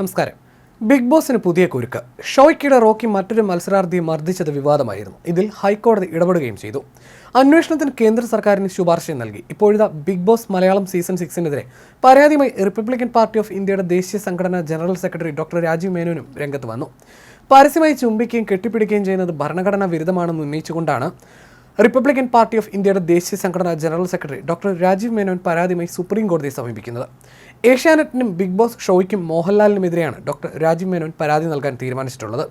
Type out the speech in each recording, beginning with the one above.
നമസ്കാരം. ബിഗ് ബോസിന് പുതിയ കുരുക്ക്. ഷോയ്ക്കിടെ റോക്കി മറ്റൊരു മത്സരാർത്ഥിയെ മർദ്ദിച്ചത് വിവാദമായിരുന്നു. ഇതിൽ ഹൈക്കോടതി ഇടപെടുകയും ചെയ്തു. അന്വേഷണത്തിന് കേന്ദ്ര സർക്കാരിന് ശുപാർശ നൽകി. ഇപ്പോഴത്തെ ബിഗ് ബോസ് മലയാളം സീസൺ സിക്സിനെതിരെ പരാതിയുമായി റിപ്പബ്ലിക്കൻ പാർട്ടി ഓഫ് ഇന്ത്യയുടെ ദേശീയ സംഘടനാ ജനറൽ സെക്രട്ടറി ഡോക്ടർ രാജീവ് മേനോനും രംഗത്ത് വന്നു. പരസ്യമായി ചുംബിക്കുകയും കെട്ടിപ്പിടിക്കുകയും ചെയ്യുന്നത് ഭരണഘടനാ വിരുദ്ധമാണെന്ന് ഉന്നയിച്ചുകൊണ്ടാണ് റിപ്പബ്ലിക്കൻ പാർട്ടി ഓഫ് ഇന്ത്യയുടെ ദേശീയ സംഘടനാ general secretary doctor Rajeev Menon പരാതിയുമായി സുപ്രീം കോടതിയെ സമീപിക്കുന്നത്. ഏഷ്യാനെറ്റിനും ബിഗ് ബോസ് ഷോയ്ക്കും മോഹൻലാലിനുമെതിരെയാണ് ഡോക്ടർ രാജീവ് മേനോൻ പരാതി നൽകാൻ തീരുമാനിച്ചിട്ടുള്ളത്.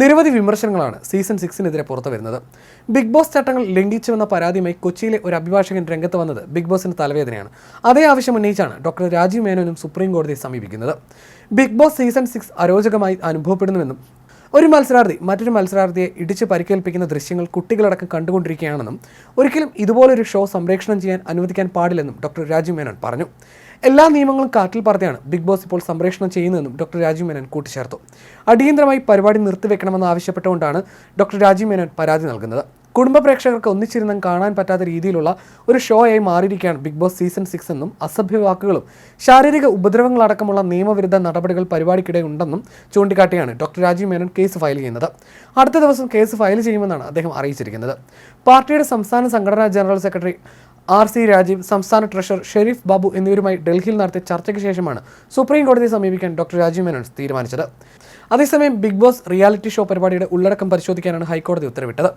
നിരവധി വിമർശനങ്ങളാണ് സീസൺ സിക്സിനെതിരെ പുറത്തു വരുന്നത്. ബിഗ് ബോസ് ചട്ടങ്ങൾ ലംഘിച്ചുവെന്ന പരാതിയുമായി കൊച്ചിയിലെ ഒരു അഭിഭാഷകൻ രംഗത്ത് വന്നത് ബിഗ് ബോസിന് തലവേദനയാണ്. അതേ ആവശ്യം ഉന്നയിച്ചാണ് ഡോക്ടർ രാജീവ് മേനോനും സുപ്രീം കോടതിയെ സമീപിക്കുന്നത്. ബിഗ് ബോസ് സീസൺ സിക്സ് അരോചകമായി അനുഭവപ്പെടുന്നുവെന്നും ഒരു മത്സരാർത്ഥി മറ്റൊരു മത്സരാർത്ഥിയെ ഇടിച്ച് പരിക്കേൽപ്പിക്കുന്ന ദൃശ്യങ്ങൾ കുട്ടികളടക്കം കണ്ടുകൊണ്ടിരിക്കുകയാണെന്നും ഒരിക്കലും ഇതുപോലൊരു ഷോ സംപ്രേഷണം ചെയ്യാൻ അനുവദിക്കാൻ പാടില്ലെന്നും ഡോക്ടർ രാജീവ് മേനോൻ പറഞ്ഞു. എല്ലാ നിയമങ്ങളും കാറ്റിൽ പറഞ്ഞാണ് ബിഗ് ബോസ് ഇപ്പോൾ സംപ്രേഷണം ചെയ്യുന്നതെന്നും ഡോക്ടർ രാജീവ് മേനോൻ കൂട്ടിച്ചേർത്തു. അടിയന്തരമായി പരിപാടി നിർത്തിവെക്കണമെന്ന് ആവശ്യപ്പെട്ടുകൊണ്ടാണ് ഡോക്ടർ രാജീവ് മേനോൻ പരാതി നൽകുന്നത്. കുടുംബ പ്രേക്ഷകർക്ക് ഒന്നിച്ചിരുന്നും കാണാൻ പറ്റാത്ത രീതിയിലുള്ള ഒരു ഷോ ആയി മാറിയിരിക്കുകയാണ് ബിഗ് ബോസ് സീസൺ സിക്സ് എന്നും അസഭ്യ വാക്കുകളും ശാരീരിക ഉപദ്രവങ്ങളടക്കമുള്ള നിയമവിരുദ്ധ നടപടികൾ പരിപാടിക്കിടെ ഉണ്ടെന്നും ചൂണ്ടിക്കാട്ടിയാണ് doctor Rajeev Menon case file ചെയ്യുന്നത്. അടുത്ത ദിവസം കേസ് ഫയൽ ചെയ്യുമെന്നാണ് അദ്ദേഹം അറിയിച്ചിരിക്കുന്നത്. പാർട്ടിയുടെ സംസ്ഥാന സംഘടനാ general secretary R C Rajeev സംസ്ഥാന ട്രഷറർ ഷെരീഫ് ബാബു എന്നിവരുമായി ഡൽഹിയിൽ നടത്തിയ ചർച്ചയ്ക്ക് ശേഷമാണ് സുപ്രീം കോടതിയെ സമീപിക്കാൻ ഡോക്ടർ രാജീവ് മേനോൻ തീരുമാനിച്ചത്. അതേസമയം ബിഗ് ബോസ് റിയാലിറ്റി ഷോ പരിപാടിയുടെ ഉള്ളടക്കം പരിശോധിക്കാനാണ് ഹൈക്കോടതി ഉത്തരവിട്ടത്.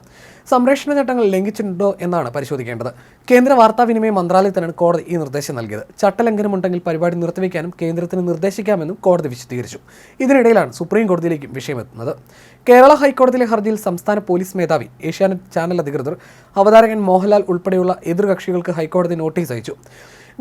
സംരക്ഷണ ചട്ടങ്ങൾ ലംഘിച്ചിട്ടുണ്ടോ എന്നാണ് പരിശോധിക്കേണ്ടത്. കേന്ദ്ര വാർത്താവിനിമയ മന്ത്രാലയത്തിനാണ് കോടതി ഈ നിർദ്ദേശം നൽകിയത്. ചട്ടലംഘനമുണ്ടെങ്കിൽ പരിപാടി നിർത്തിവെക്കാനും കേന്ദ്രത്തിന് നിർദ്ദേശിക്കാമെന്നും കോടതി വിശദീകരിച്ചു. ഇതിനിടയിലാണ് സുപ്രീം കോടതിയിലേക്കും വിഷയമെത്തുന്നത്. കേരള ഹൈക്കോടതിയിലെ ഹർജിയിൽ സംസ്ഥാന പോലീസ് മേധാവി ഏഷ്യാനെറ്റ് ചാനൽ അധികൃതർ അവതാരകൻ മോഹൻലാൽ ഉൾപ്പെടെയുള്ള ഹൈക്കോടതി നോട്ടീസ് അയച്ചു.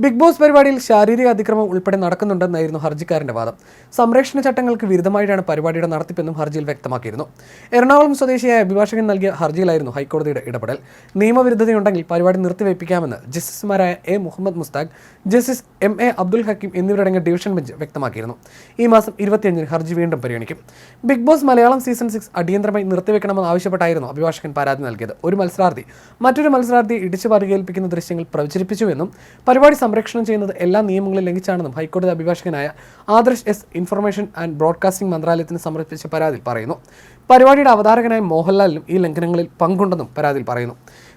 ബിഗ് ബോസ് പരിപാടിയിൽ ശാരീരിക അതിക്രമം ഉൾപ്പെടെ നടക്കുന്നുണ്ടെന്നായിരുന്നു ഹർജിക്കാരന്റെ വാദം. സംരക്ഷണ ചട്ടങ്ങൾക്ക് വിരുദ്ധമായിട്ടാണ് പരിപാടിയുടെ നടത്തിപ്പെന്നും ഹർജിയിൽ വ്യക്തമാക്കിയിരുന്നു. എറണാകുളം സ്വദേശിയായ അഭിഭാഷകൻ നൽകിയ ഹർജിയിലായിരുന്നു ഹൈക്കോടതിയുടെ ഇടപെടൽ. നിയമവിരുദ്ധതയുണ്ടെങ്കിൽ പരിപാടി നിർത്തിവെപ്പിക്കാമെന്ന് ജസ്റ്റിസുമാരായ A. Muhammad Mushtaq justice M. A. Abdul Hakeem എന്നിവരടങ്ങിയ ഡിവിഷൻ ബെഞ്ച് വ്യക്തമാക്കിയിരുന്നു. ഈ മാസം ഇരുപത്തിയഞ്ചിന് ഹർജി വീണ്ടും പരിഗണിക്കും. Big boss Malayalam season six അടിയന്തരമായി നിർത്തിവെക്കണമെന്ന് ആവശ്യപ്പെട്ടായിരുന്നു അഭിഭാഷകൻ പരാതി നൽകിയത്. ഒരു മത്സരാർത്ഥി മറ്റൊരു മത്സരാർത്ഥിയെ ഇടിച്ചു പറയേൽപ്പിക്കുന്ന ദൃശ്യങ്ങൾ പ്രചരിപ്പിച്ചുവെന്നും പരിപാടി സംരക്ഷണം ചെയ്യുന്നത് എല്ലാ നിയമങ്ങളും ലംഘിച്ചാണെന്നും ഹൈക്കോടതി അഭിഭാഷകനായ Adarsh S information and broadcasting മന്ത്രാലയത്തിന് സമർപ്പിച്ച പരാതിയിൽ പറയുന്നു. പരിപാടിയുടെ അവതാരകനായ മോഹൻലാലിനും ഈ ലംഘനങ്ങളിൽ പങ്കുണ്ടെന്നും പരാതിയിൽ പറയുന്നു.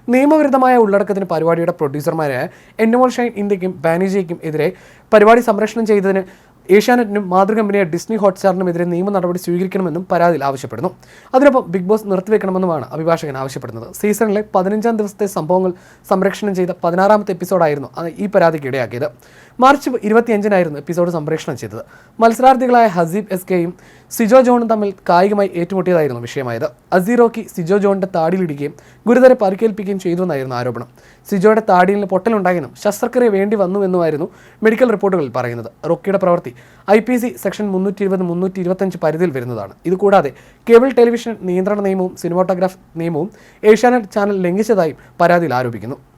നിയമവിരുദ്ധമായ ഉള്ളടക്കത്തിന് പരിപാടിയുടെ പ്രൊഡ്യൂസർമാരായ എൻഡമോൾ ഷൈൻ ഇന്ത്യക്കും ബാനിജയ്ക്കും എതിരെ പരിപാടി സംരക്ഷണം ചെയ്തതിന് ഏഷ്യാനെറ്റിനും മാതൃകമ്പനിയായ ഡിസ്നി ഹോട്ട്സ്റ്റാറിനുമെതിരെ നിയമ നടപടി സ്വീകരിക്കണമെന്നും പരാതിയിൽ ആവശ്യപ്പെടുന്നു. അതിനൊപ്പം ബിഗ് ബോസ് നിർത്തിവെക്കണമെന്നുമാണ് അഭിഭാഷകൻ ആവശ്യപ്പെടുന്നത്. സീസണിലെ പതിനഞ്ചാം ദിവസത്തെ സംഭവങ്ങൾ സംപ്രേഷണം ചെയ്ത പതിനാറാമത്തെ എപ്പിസോഡായിരുന്നു ഈ പരാതിക്ക് ഇടയാക്കിയത്. മാർച്ച് ഇരുപത്തിയഞ്ചിനായിരുന്നു എപ്പിസോഡ് സംപ്രേഷണം ചെയ്തത്. മത്സരാർത്ഥികളായ ഹസീബ് എസ് കെയും സിജോ ജോണും തമ്മിൽ കായികമായി ഏറ്റുമുട്ടിയതായിരുന്നു വിഷയമായത്. അസീറോക്കി സിജോ ജോണിന്റെ താടിയിലിടുകയും ഗുരുതര പരിക്കേൽപ്പിക്കുകയും ചെയ്തുവെന്നായിരുന്നു ആരോപണം. സിജോയുടെ താടിയിൽ പൊട്ടലുണ്ടായെന്നും ശസ്ത്രക്രിയ വേണ്ടി വന്നുവെന്നുമായിരുന്നു മെഡിക്കൽ റിപ്പോർട്ടുകളിൽ പറയുന്നത്. റോക്കിയുടെ പ്രവൃത്തി ഐ പി സി സെക്ഷൻ മുന്നൂറ്റി ഇരുപത് മുന്നൂറ്റി ഇരുപത്തഞ്ച് പരിധിയിൽ വരുന്നതാണ്. ഇതുകൂടാതെ കേബിൾ ടെലിവിഷൻ നിയന്ത്രണ നിയമവും സിനിമാട്ടോഗ്രാഫ് നിയമവും ഏഷ്യാനെറ്റ് ചാനൽ ലംഘിച്ചതായും പരാതിയിൽ ആരോപിക്കുന്നു.